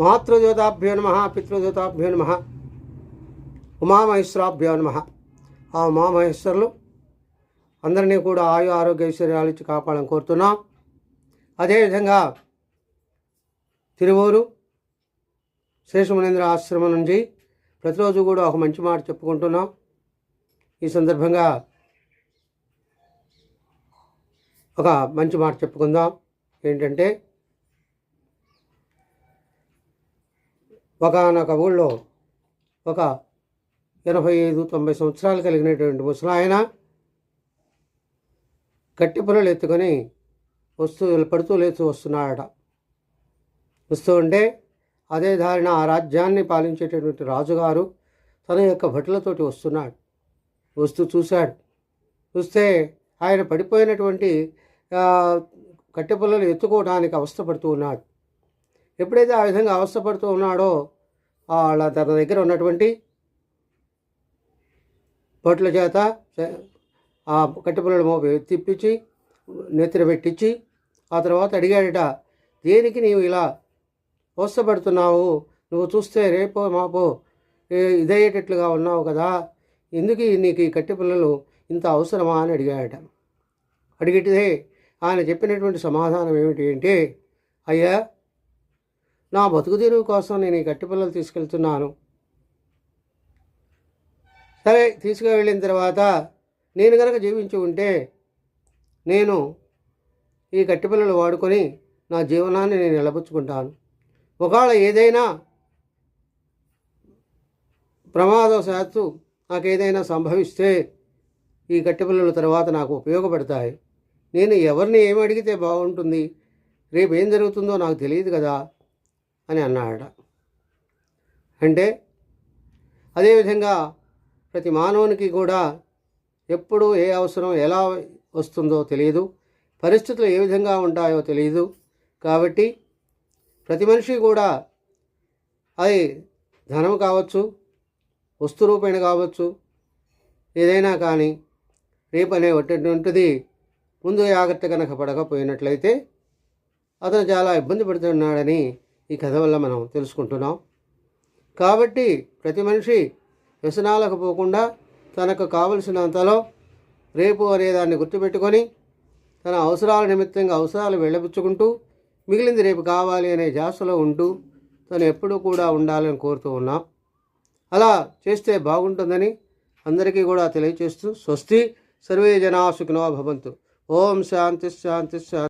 మాతృజ్యోతాభ్యో నమ పితృజ్యోతాభ్యో నమ ఉమామహేశ్వరాభ్యో నమ. ఆ ఉమామహేశ్వరులు అందరినీ కూడా ఆయు ఆరోగ్య ఐశ్వర్యాలు ఇచ్చి కాపాడని కోరుతున్నాం. అదేవిధంగా తిరువూరు శేషమునేంద్ర ఆశ్రమం నుంచి ప్రతిరోజు కూడా ఒక మంచి మాట చెప్పుకుంటున్నాం. ఈ సందర్భంగా ఒక మంచి మాట చెప్పుకుందాం. ఏంటంటే ఒకనొక ఊళ్ళో ఒక ఎనభై ఐదు తొంభై సంవత్సరాలు కలిగినటువంటి ముసలాయన గట్టి పొలలు ఎత్తుకొని వస్తూ పడుతూ లేచి వస్తున్నాడట. వస్తూ ఉంటే అదే దారిన ఆ రాజ్యాన్ని పాలించేటటువంటి రాజుగారు తన యొక్క భటులతోటి వస్తున్నాడు. వస్తూ చూశాడు. చూస్తే ఆయన పడిపోయినటువంటి కట్టె పిల్లలు ఎత్తుకోవడానికి అవస్థపడుతూ ఉన్నాడు. ఎప్పుడైతే ఆ విధంగా అవస్థపడుతూ ఉన్నాడో వాళ్ళ తన దగ్గర ఉన్నటువంటి పట్ల చేత ఆ కట్టెపిల్లల మోపి తిప్పించి నెత్తిన పెట్టించి ఆ తర్వాత అడిగాడట దేనికి నీవు ఇలా అవస్థపడుతున్నావు? నువ్వు చూస్తే రేపో మాపో ఇదయ్యేటట్లుగా ఉన్నావు కదా. ఎందుకు నీకు ఈ కట్టెపిల్లలు ఇంత అవసరమా అని అడిగాడట. అడిగితే ఆయన చెప్పినటువంటి సమాధానం ఏమిటి అంటే అయ్యా నా బతుకు తీరు కోసం నేను ఈ గట్టిపిల్లలు తీసుకెళ్తున్నాను. సరే తీసుకువెళ్ళిన తర్వాత నేను కనుక జీవించి ఉంటే నేను ఈ గట్టిపిల్లలు వాడుకొని నా జీవనాన్ని నేను నిలబుచ్చుకుంటాను. ఒకవేళ ఏదైనా ప్రమాదశాత్తు నాకు ఏదైనా సంభవిస్తే ఈ కట్టెపిల్లల తర్వాత నాకు ఉపయోగపడతాయి. నేను ఎవరిని ఏమి అడిగితే బాగుంటుంది? రేపు ఏం జరుగుతుందో నాకు తెలియదు కదా. అని అన్నాడట. అంటే అదేవిధంగా ప్రతి మానవునికి కూడా ఎప్పుడు ఏ అవసరం ఎలా వస్తుందో తెలియదు. పరిస్థితులు ఏ విధంగా ఉంటాయో తెలియదు. కాబట్టి ప్రతి మనిషి కూడా అది ధనం కావచ్చు వస్తు రూపేణ కావచ్చు ఏదైనా కానీ రేపు అనేటువంటిది ముందు జాగ్రత్త కనుక పడకపోయినట్లయితే అతను చాలా ఇబ్బంది పడుతున్నాడని ఈ కథ వల్ల మనం తెలుసుకుంటున్నాం. కాబట్టి ప్రతి మనిషి వ్యసనాలకు పోకుండా తనకు కావలసినంతలో రేపు అనేదాన్ని గుర్తుపెట్టుకొని తన అవసరాల నిమిత్తంగా అవసరాలు వెళ్ళబుచ్చుకుంటూ మిగిలింది రేపు కావాలి అనే జాసలో ఉంటూ తను ఎప్పుడూ కూడా ఉండాలని కోరుతూ ఉన్నాం. అలా చేస్తే బాగుంటుందని అందరికీ కూడా తెలియచేస్తూ స్వస్తి. సర్వే జనా సుఖినో భవంతు. ఓం శాంతి శాంతి శాంతి.